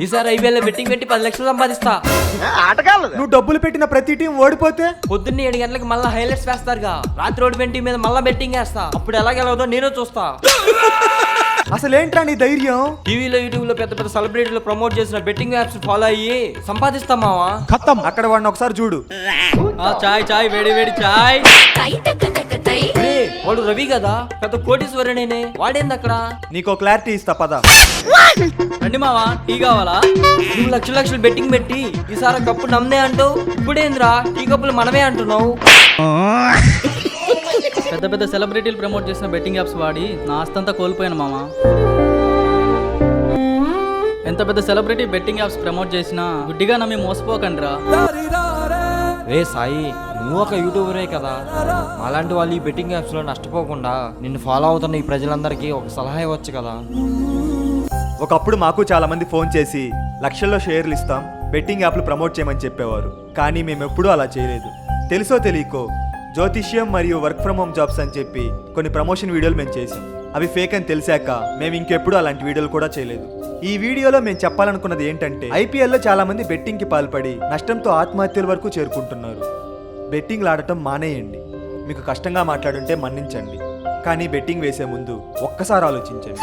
ఈసారి IPL betting పెట్టి పది లక్షలు సంపాదిస్తా. నువ్వు డబ్బులు పెట్టిన ప్రతి టీం ఓడిపోతే? పొద్దున్న ఏడు గంటలకు మళ్ళీ హైలైట్స్ వేస్తారుగా. రాత్రి ఓడి పెంటి మీద మళ్ళీ బెట్టింగ్ వేస్తా. అప్పుడు ఎలా గెలవదో నేను చూస్తా. అసలేంట్రా నీ ధైర్యం? టీవీలో యూట్యూబ్లో పెద్ద పెద్ద సెలబ్రిటీలు ప్రమోట్ చేసిన బెట్టింగ్ యాప్స్ ఫాలో అయ్యి సంపాదిస్తాం మావా. అక్కడ వాడిని ఒకసారి చూడు. ఆ, చాయ్ చాయ్ వేడి వేడి చాయ్. వాడు రవి కదా? పెద్ద కోటీశ్వరుడేనే. వాడేంది అక్కడ నీకో క్లారిటీ ఇస్తా పద. రండి మావా టీ కావాలా? నువ్వు లక్షల లక్షలు బెట్టింగ్ పెట్టి ఈసారి కప్పు నమ్మే అంటావు? ఇప్పుడేంద్రా? టీ కప్పులు మనమే అంటున్నావు. పెద్ద పెద్ద సెలబ్రిటీలు ప్రమోట్ చేసిన బెట్టింగ్ యాప్స్ వాడి నా ఆస్తంతా కోల్పోయాను మామ ఎంత పెద్ద సెలబ్రిటీ బెట్టింగ్ యాప్స్ ప్రమోట్ చేసినా గుడ్డిగా నమ్మి మోసపోకండి రా రే సాయి నువ్వు ఒక యూట్యూబరే కదా. అలాంటి వాళ్ళు ఈ బెట్టింగ్ యాప్స్లో నష్టపోకుండా నిన్ను ఫాలో అవుతున్న ఈ ప్రజలందరికీ ఒక సలహా ఇవ్వచ్చు కదా. ఒకప్పుడు మాకు చాలామంది ఫోన్ చేసి లక్షల్లో షేర్లు ఇస్తాం బెట్టింగ్ యాప్లు ప్రమోట్ చేయమని చెప్పేవారు. కానీ మేము ఎప్పుడూ అలా చేయలేదు. తెలుసో తెలియకో జ్యోతిష్యం మరియు వర్క్ ఫ్రమ్ హోమ్ జాబ్స్ అని చెప్పి కొన్ని ప్రమోషన్ వీడియోలు మేము చేసాం అవి ఫేక్ అని తెలిసాక మేము ఇంకెప్పుడు అలాంటి వీడియోలు కూడా చేయలేదు. ఈ వీడియోలో మేము చెప్పాలనుకున్నది ఏంటంటే ఐపీఎల్లో చాలా మంది బెట్టింగ్కి పాల్పడి నష్టంతో ఆత్మహత్యల వరకు చేరుకుంటున్నారు. బెట్టింగ్లు ఆడటం మానేయండి. మీకు కష్టంగా మాట్లాడుంటే మన్నించండి. కానీ బెట్టింగ్ వేసే ముందు ఒక్కసారి ఆలోచించండి.